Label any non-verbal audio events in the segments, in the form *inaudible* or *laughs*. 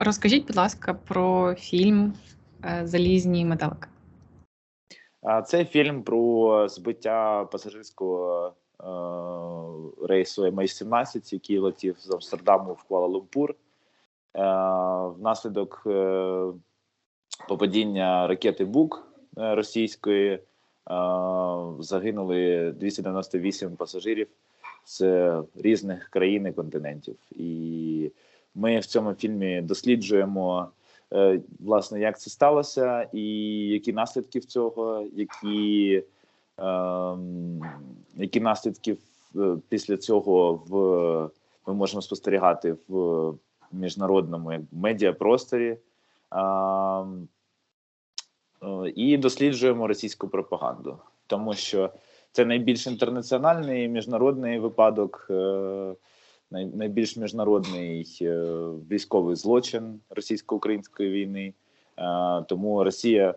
Розкажіть, будь ласка, про фільм е, Залізні метелики. Це фільм про збиття пасажирського е, рейсу MH17, який летів з Амстердаму в Куала-Лумпур. Е, внаслідок попадіння ракети Бук російської загинули 298 пасажирів з різних країн і континентів. І ми в цьому фільмі досліджуємо Е, власне, як це сталося, і які наслідки в цього, які ем, які наслідки е, після цього в ми можемо спостерігати в міжнародному як медіапросторі. Ем, е, і досліджуємо російську пропаганду, тому що це найбільш інтернаціональний міжнародний випадок найбільш міжнародний е, військовий злочин російсько-української війни. Е, тому Росія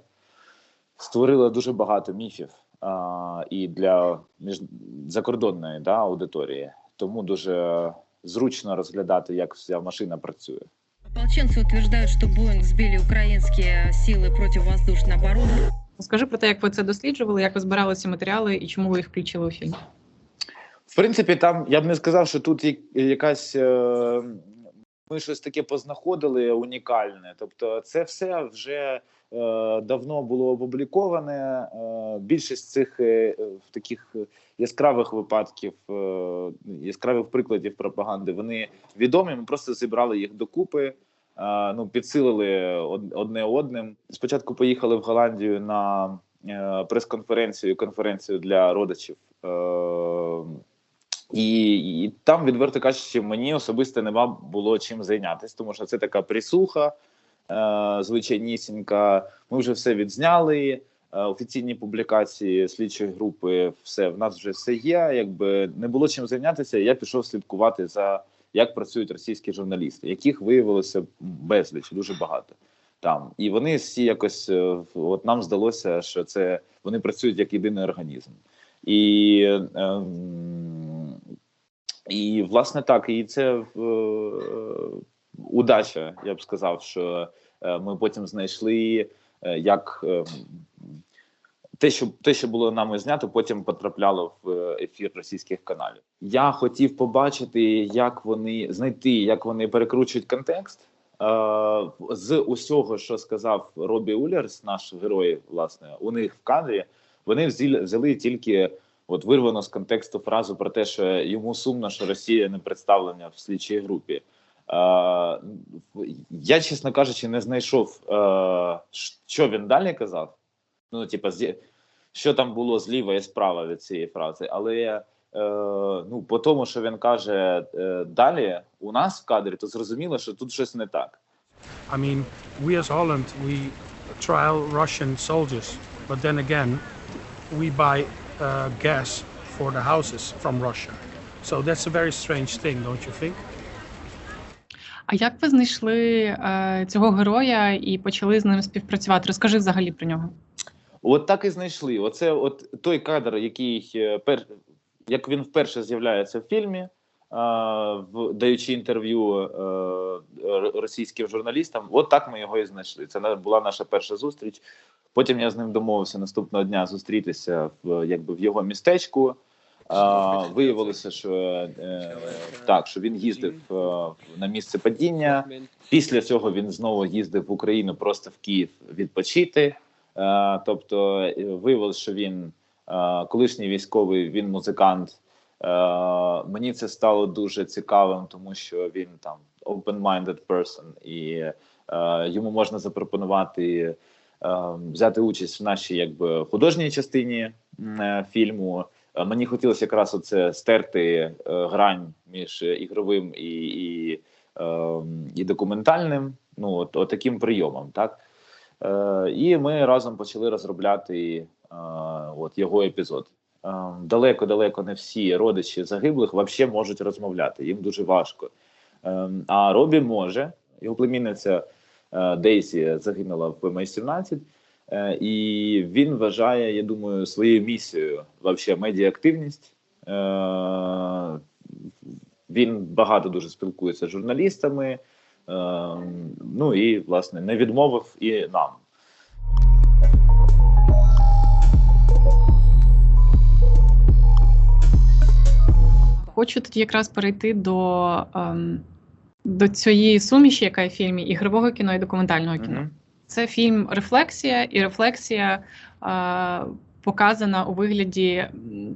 створила дуже багато міфів і для між... закордонної да, аудиторії. Тому дуже зручно розглядати, як вся машина працює. Ополченцы утверждають, що Боїнг збили українські сили противовоздушної оборони. Скажи про те, як ви це досліджували, як ви збирали ці матеріали і чому ви їх включили у фільм? В принципі, там я б не сказав, що тут якась е, ми щось таке познаходили унікальне. Тобто, це все вже е, давно було опубліковане. Е, більшість цих таких яскравих випадків, яскравих прикладів пропаганди, вони відомі. Ми просто зібрали їх докупи. Ну, підсилили одне одним. Спочатку поїхали в Голландію на прес-конференцію, конференцію для родичів і і там, відверто кажучи, мені особисто нема було чим зайнятися, тому що це така присуха е, звичайнісінька. Ми вже все відзняли. Е, офіційні публікації слідчої групи, все в нас вже все є. Якби не було чим зайнятися, я пішов слідкувати за як працюють російські журналісти, яких виявилося безліч, дуже багато там. І вони всі якось е, от нам здалося, що це вони працюють як єдиний організм. І е, і власне так, і це е, удача. Я б сказав, що е, ми потім знайшли е, як е, те, що те, що було нами знято, потім потрапляло в ефір російських каналів. Я хотів побачити, як вони знайти, як вони перекручують контекст. З усього, що сказав Робі Улерс, наш герой, власне, у них в кадрі вони взяли тільки от вирвано з контексту фразу про те, що йому сумно, що Росія не представлена в слідчій групі. Я, чесно кажучи, не знайшов, що він далі казав. Ну, типа, що там було зліва і справа від цієї фрази, але е, ну, по тому, що він каже е, далі, у нас в кадрі, то зрозуміло, що тут щось не так. I mean, we as Holland, we trial Russian soldiers, but then again, we buy uh, gas for the houses from Russia. So that's a very strange thing, don't you think? А як ви знайшли е, цього героя і почали з ним співпрацювати? Розкажи взагалі про нього. От так і знайшли. Оце от той кадр, який е, пер як він вперше з'являється в фільмі, е, в даючи інтерв'ю е, російським журналістам. От так ми його і знайшли. Це була наша перша зустріч. Потім я з ним домовився наступного дня зустрітися в якби в його містечку. А, Виявилося, що е, так, що він їздив е, на місце падіння. Після цього він знову їздив в Україну просто в Київ відпочити. Е, тобто, е, виявилося, що він е, колишній військовий, він музикант. Е, мені це стало дуже цікавим, тому що він там open-minded person, і е, йому можна запропонувати. Ем, взяти участь в нашій якби художній частині е, фільму. Е, мені хотілося якраз оце стерти е, грань між ігровим і і, ем, і документальним. Ну от, от таким прийомом, так і ми разом почали розробляти от його епізод. Ем, далеко-далеко не всі родичі загиблих взагалі можуть розмовляти. Їм дуже важко. А Робі може його племінниця Дейсі загинула в МС-17, е, і він вважає, я думаю, своєю місією вообще медіаактивність. Е, він багато дуже спілкується з журналістами, ну і власне не відмовив і нам. Хочу тоді якраз перейти до, ем, до цієї суміші, яка є в фільмі ігрового кіно і документального кіно. Мгм. Це фільм Рефлексія, і рефлексія е, показана у вигляді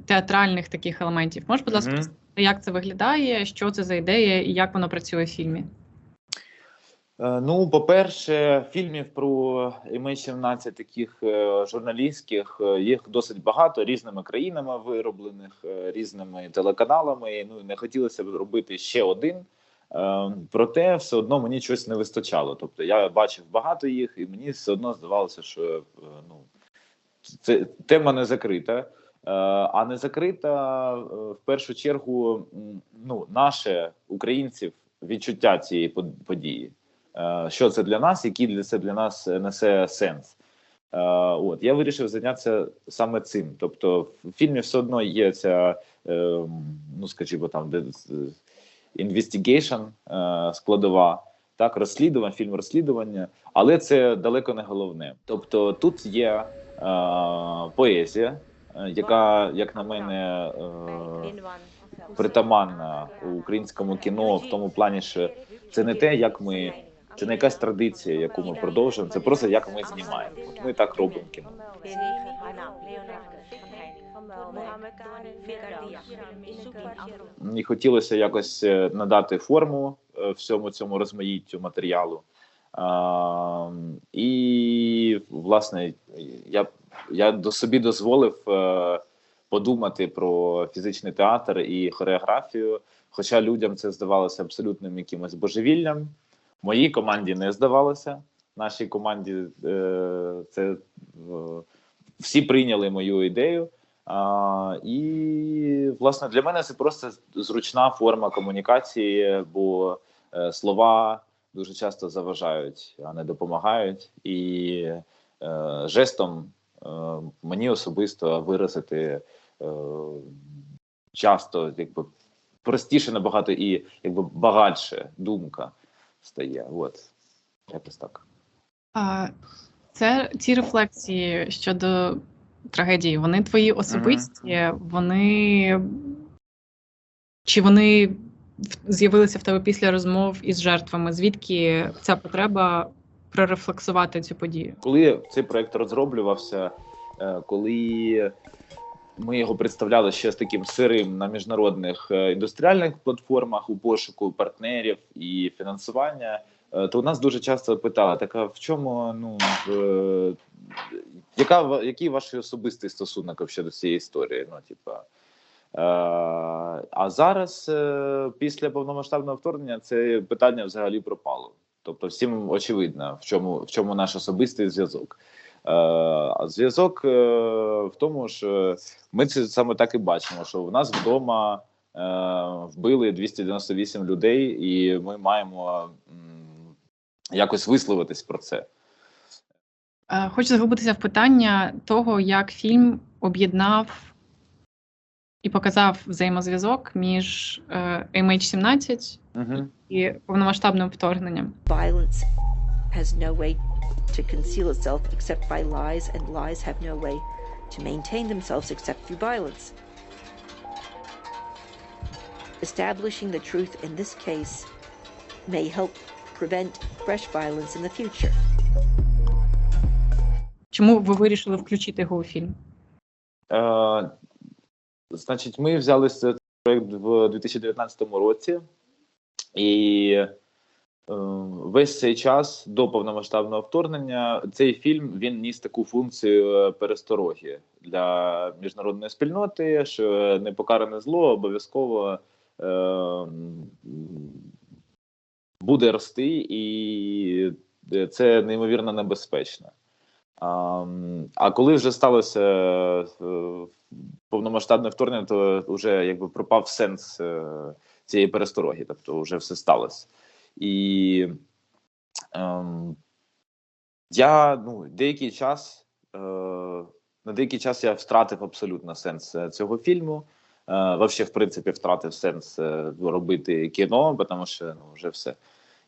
театральних таких елементів. Можеш, будь ласка, розказати, як це виглядає, що це за ідея і як воно працює в фільмі? Е, Ну, по-перше, фільмів про MH17 таких е, журналістських е, їх досить багато різними країнами вироблених, різними телеканалами. Ну не хотілося б робити ще один. Е, Проте все одно мені щось не вистачало. Тобто я бачив багато їх, і мені все одно здавалося, що е, ну це тема не закрита. Е, А не закрита е, в першу чергу ну, наше українців відчуття цієї події. Що це для нас, який це для нас несе сенс. От я вирішив зайнятися саме цим. Тобто, в фільмі все одно є ця, е, ну скажімо, там де інвестигейшн складова, так, розслідування, фільм розслідування, але це далеко не головне. Тобто, тут є е, поезія, е, яка, як на мене, е, притаманна українському кіно в тому плані, що це не те, як ми це не якась традиція, яку ми продовжуємо. Це просто як ми знімаємо. От ми так робимо кіно. Мені хотілося якось е, надати форму е, всьому цьому розмаїттю матеріалу. А, і власне я, я до собі дозволив е, подумати про фізичний театр і хореографію. Хоча людям це здавалося абсолютним якимось божевіллям. Моїй команді не здавалося. Нашій команді е, це е, всі прийняли мою ідею. А, і власне для мене це просто зручна форма комунікації, бо е, слова дуже часто заважають, а не допомагають. І е, жестом е, мені особисто виразити е, часто якби простіше набагато і якби багатше думка стає. От якось так. А, це ці рефлексії щодо трагедії, вони твої особисті, вони чи вони з'явилися в тебе після розмов із жертвами? Звідки ця потреба прорефлексувати цю подію? Коли цей проект розроблювався, е, коли ми його представляли ще з таким сирим на міжнародних е, індустріальних платформах у пошуку партнерів і фінансування, то у нас дуже часто питали: так а в чому ну е, яка який ваш особистий стосунок до цієї історії? Ну, типа. Е, а зараз, е, після повномасштабного вторгнення, це питання взагалі пропало. Тобто, всім очевидно, в чому, в чому наш особистий зв'язок. Е, А зв'язок е, в тому, що ми це саме так і бачимо, що в нас вдома е, вбили 298 людей, і ми маємо якось висловитись про це. Е, Хочу заглибитися в питання того, як фільм об'єднав і показав взаємозв'язок між е, MH17 Угу. і повномасштабним вторгненням. Violence has no way to conceal itself except by lies, and lies have no way to maintain themselves except through violence. Establishing the truth in this case may help prevent fresh violence in the future. Чому ви вирішили включити його у фільм? Е, значить, ми взяли цей проект в 2019 році, і е, весь цей час до повномасштабного вторгнення цей фільм він ніс таку функцію е, перестороги для міжнародної спільноти, що непокаране зло обов'язково е, буде рости, і е, це неймовірно небезпечно. А, а коли вже сталося е, повномасштабне вторгнення, то вже якби пропав сенс е, цієї перестороги, тобто вже все сталося. І ем, я ну, деякий час, на деякий час я втратив абсолютно сенс цього фільму. Е, вообще, в принципі, втратив сенс е, робити кіно, тому що ну, вже все.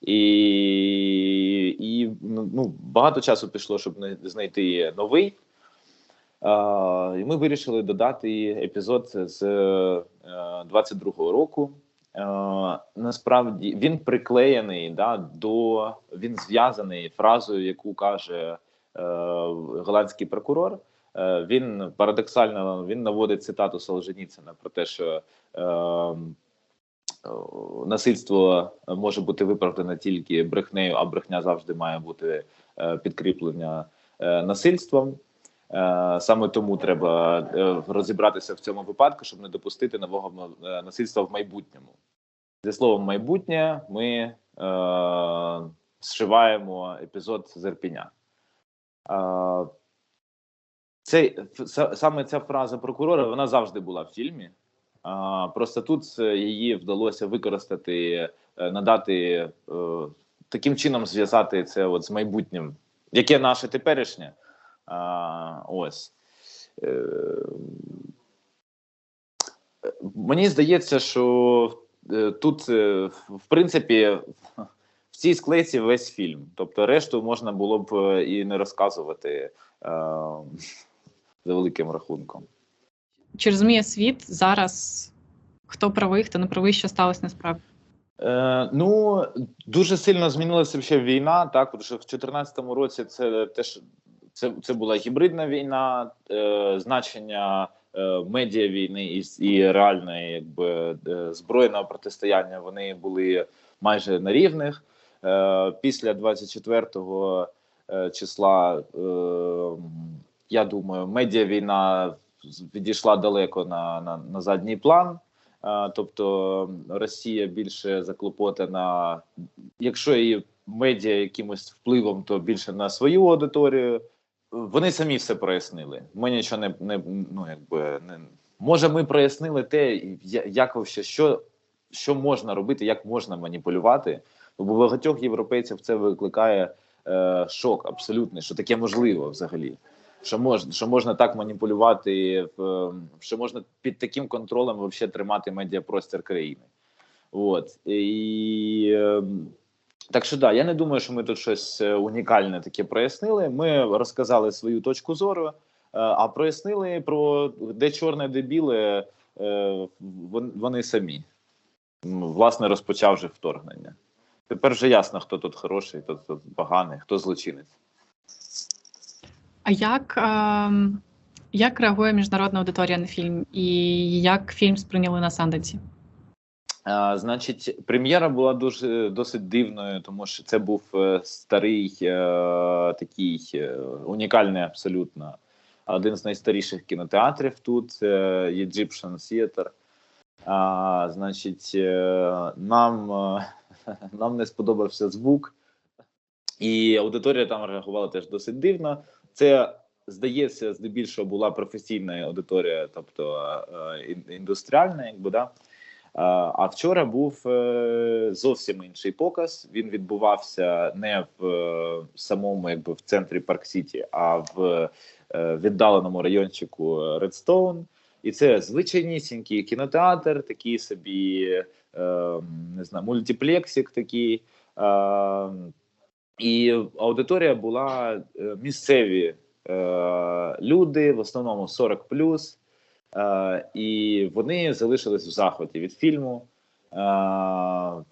І, і ну, ну, багато часу пішло, щоб знайти новий. А, і ми вирішили додати епізод з е, 22-го року. Е, насправді він приклеєний да, до він зв'язаний фразою, яку каже е, голландський прокурор. Е, він парадоксально він наводить цитату Солженіцина про те, що е, е, насильство може бути виправдане тільки брехнею, а брехня завжди має бути підкріплення насильством. Саме тому треба розібратися в цьому випадку, щоб не допустити нового насильства в майбутньому. Зі словом майбутнє ми е, зшиваємо епізод з. Е, цей, саме ця фраза прокурора вона завжди була в фільмі. А, просто тут е, її вдалося використати, е, надати е, таким чином зв'язати це от з майбутнім, яке наше теперішнє. А, ось. Мені здається, що тут, в- принципі, в цій склейці весь фільм. Тобто, решту можна було б і не розказувати е, за великим рахунком. Чи розуміє світ зараз, хто правий, хто не правий, що сталося насправді? Е, ну дуже сильно змінилася ще війна. Так, тому що в 2014 році це теж це, це була гібридна війна, е, значення е, медіа війни і, і реальної якби е, збройного протистояння. Вони були майже на рівних. Е, після 24 е, числа, е, я думаю, медіа війна відійшла далеко на, на, на задній план. А, Тобто Росія більше заклопотана, якщо і медіа якимось впливом, то більше на свою аудиторію. Вони самі все прояснили. Ми нічого не, не ну якби не може. Ми прояснили те, як вообще, що, що можна робити, як можна маніпулювати. Бо багатьох європейців це викликає е, шок абсолютний, що таке можливо взагалі що можна, що можна так маніпулювати, що можна під таким контролем вообще тримати медіапростір країни. От і е, так що да, я не думаю, що ми тут щось е, унікальне таке прояснили. Ми розказали свою точку зору, е, а прояснили про де чорне, де біле е, вони самі. Власне, розпочавши вторгнення. Тепер вже ясно, хто тут хороший, хто тут поганий, хто злочинець. А як, ем, як реагує міжнародна аудиторія на фільм, і як фільм сприйняли на Санденсі? А, значить, прем'єра була дуже досить дивною, тому що це був е, старий, е, такий е, унікальний абсолютно. Один з найстаріших кінотеатрів тут е, Egyptian Theater. А, значить, е, нам, е, *laughs* нам не сподобався звук, і аудиторія там реагувала теж досить дивно. Це здається, здебільшого була професійна аудиторія, тобто е, індустріальна, якби да. А а вчора був е, зовсім інший показ. Він відбувався не в е, самому, якби в центрі Парк Сіті, а в е, віддаленому райончику Редстоун. І це звичайнісінький кінотеатр, такий собі е, не знаю, мультиплексик такий. Е, і аудиторія була е, місцеві е, люди, в основному 40+. Е, і вони залишились в захваті від фільму. Е,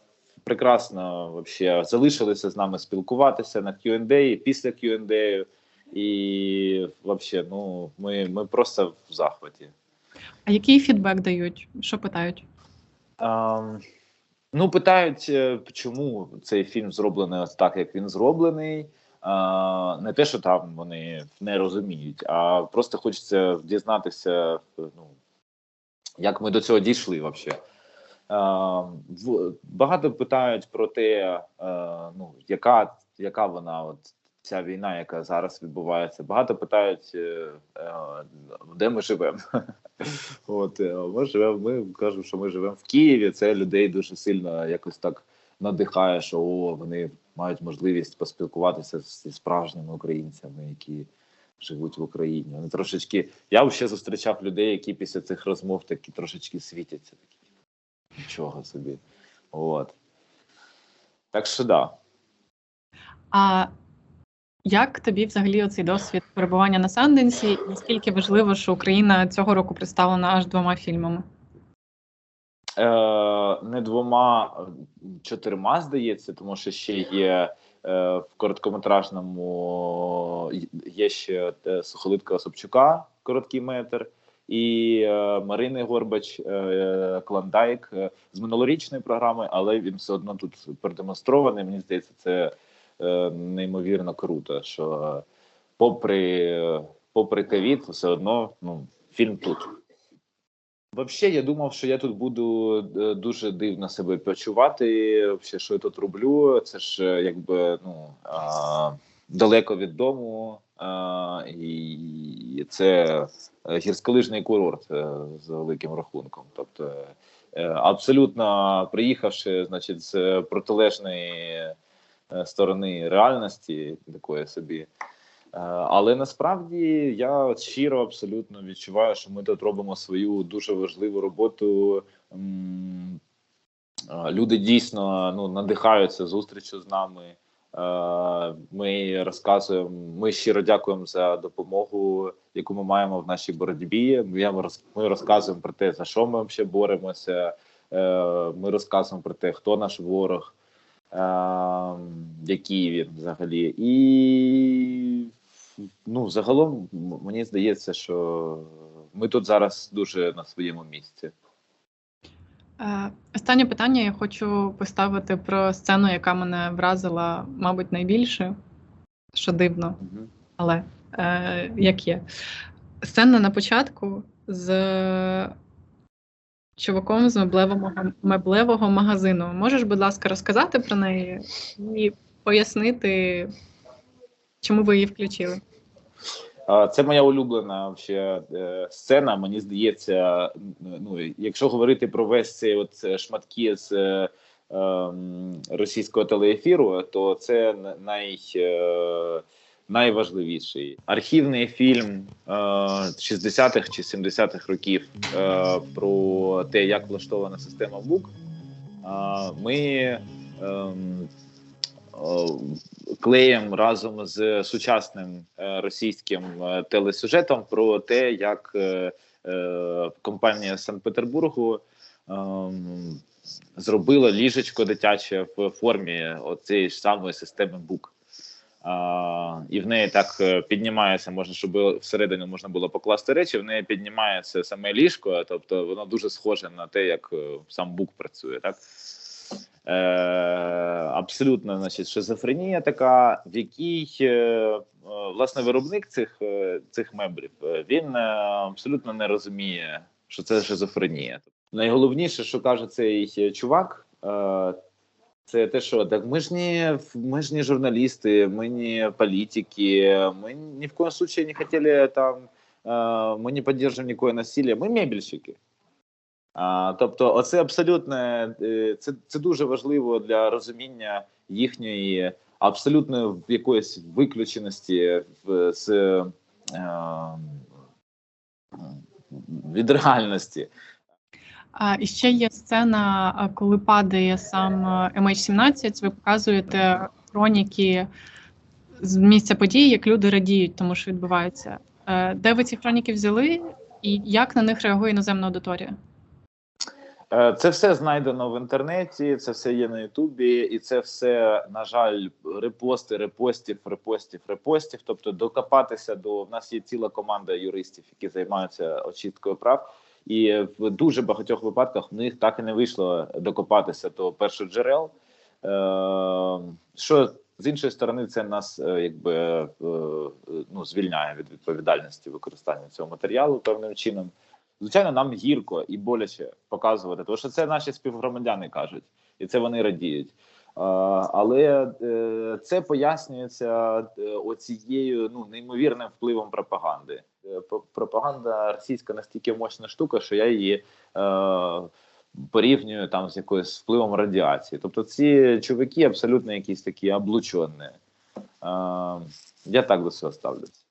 прекрасно вообще залишилися з нами спілкуватися на Q&A, після Q&A. І вообще, ну, ми, ми просто в захваті. А який фідбек дають? Що питають? Ем, ну, питають, е, чому цей фільм зроблений ось так, як він зроблений. Не те, що там вони не розуміють, а просто хочеться дізнатися, е, ну, як ми до цього дійшли взагалі. Багато питають про те, е, ну, яка, яка вона, от ця війна, яка зараз відбувається. Багато питають, е, е, де ми живемо. *laughs* От е, ми живемо. Ми кажемо, що ми живемо в Києві. Це людей дуже сильно якось так надихає, що о, вони мають можливість поспілкуватися зі справжніми українцями, які живуть в Україні. Вони трошечки. Я ще зустрічав людей, які після цих розмов такі трошечки світяться. Такі нічого собі. От. Так що да. А як тобі взагалі оцей досвід перебування на Санденсі? І наскільки важливо, що Україна цього року представлена аж двома фільмами? Е, не двома, чотирма, здається, тому що ще є е, в короткометражному є ще е, Сухолитка Осопчука, короткий метр, і е, Марини Горбач е, Клондайк е, з минулорічної програми, але він все одно тут продемонстрований. Мені здається, це неймовірно круто. Що е, попри, е, попри ковід, все одно ну, фільм тут. Взагалі, я думав, що я тут буду е, дуже дивно себе почувати. Вообще, що я тут роблю, це ж е, якби ну а, далеко від дому, а, і це е, гірськолижний курорт е, з великим рахунком. Тобто, е, абсолютно приїхавши, значить, з протилежної е, сторони реальності, такої собі. Е, Але насправді я щиро абсолютно відчуваю, що ми тут робимо свою дуже важливу роботу. Е, Люди дійсно ну, надихаються зустрічю з нами. Е, Ми розказуємо, ми щиро дякуємо за допомогу, яку ми маємо в нашій боротьбі. Ми розказуємо про те, за що ми взагалі боремося. Е, Ми розказуємо про те, хто наш ворог, е, який він взагалі. І ну, загалом мені здається, що ми тут зараз дуже на своєму місці. Е, Останнє питання я хочу поставити про сцену, яка мене вразила, мабуть, найбільше, що дивно, але е, як є. Сцена на початку з чуваком з меблевого, меблевого магазину. Можеш, будь ласка, розказати про неї і пояснити, чому ви її включили? Це моя улюблена вообще, е, сцена. Мені здається, ну якщо говорити про весь цей от е, шматки з е, ем, російського телеефіру, то це най, найважливіший архівний фільм е, 60-х чи 70-х років е, про те, як влаштована система БУК. А, Ми ем, о, клеєм разом з сучасним е, російським е, телесюжетом про те, як е, е, компанія Санкт-Петербургу ем, зробила ліжечко дитяче в формі оцієї ж самої системи БУК. І в неї так е, піднімається, можна, щоб всередину можна було покласти речі. В неї піднімається саме ліжко, тобто воно дуже схоже на те, як е, сам БУК працює. Так? Е, абсолютно значить, шизофренія така, в якій е, е, власне виробник цих, цих меблів він абсолютно не розуміє, що це шизофренія. Найголовніше, що каже цей чувак, е, це те, що так ми ж не ми ж не журналісти, ми не політики, ми ні в коем случае не хотіли там, е, ми не підтримуємо ніякое насилля, ми мебельщики. А, тобто, оце абсолютно е, це, це дуже важливо для розуміння їхньої абсолютної якоїсь виключеності в, з е, від реальності. А і ще є сцена, коли падає сам е, MH17, ви показуєте хроніки з місця подій, як люди радіють, тому що відбувається. Е, Де ви ці хроніки взяли, і як на них реагує іноземна аудиторія? Е, Це все знайдено в інтернеті, це все є на Ютубі, і це все, на жаль, репости, репостів, репостів, репостів. Тобто, докопатися до в нас є ціла команда юристів, які займаються очисткою прав. І в дуже багатьох випадках в них так і не вийшло докопатися до першоджерел. Е, що з іншої сторони, це нас е, якби е, ну, звільняє від відповідальності використання цього матеріалу певним чином. Звичайно, нам гірко і боляче показувати, тому що це наші співгромадяни кажуть, і це вони радіють. Але це пояснюється оцією ну неймовірним впливом пропаганди. Про- Пропаганда російська настільки мощна штука, що я її е, порівнюю там з якоюсь впливом радіації. Тобто, ці чуваки абсолютно якісь такі облучені. Е, Я так до цього ставлюся.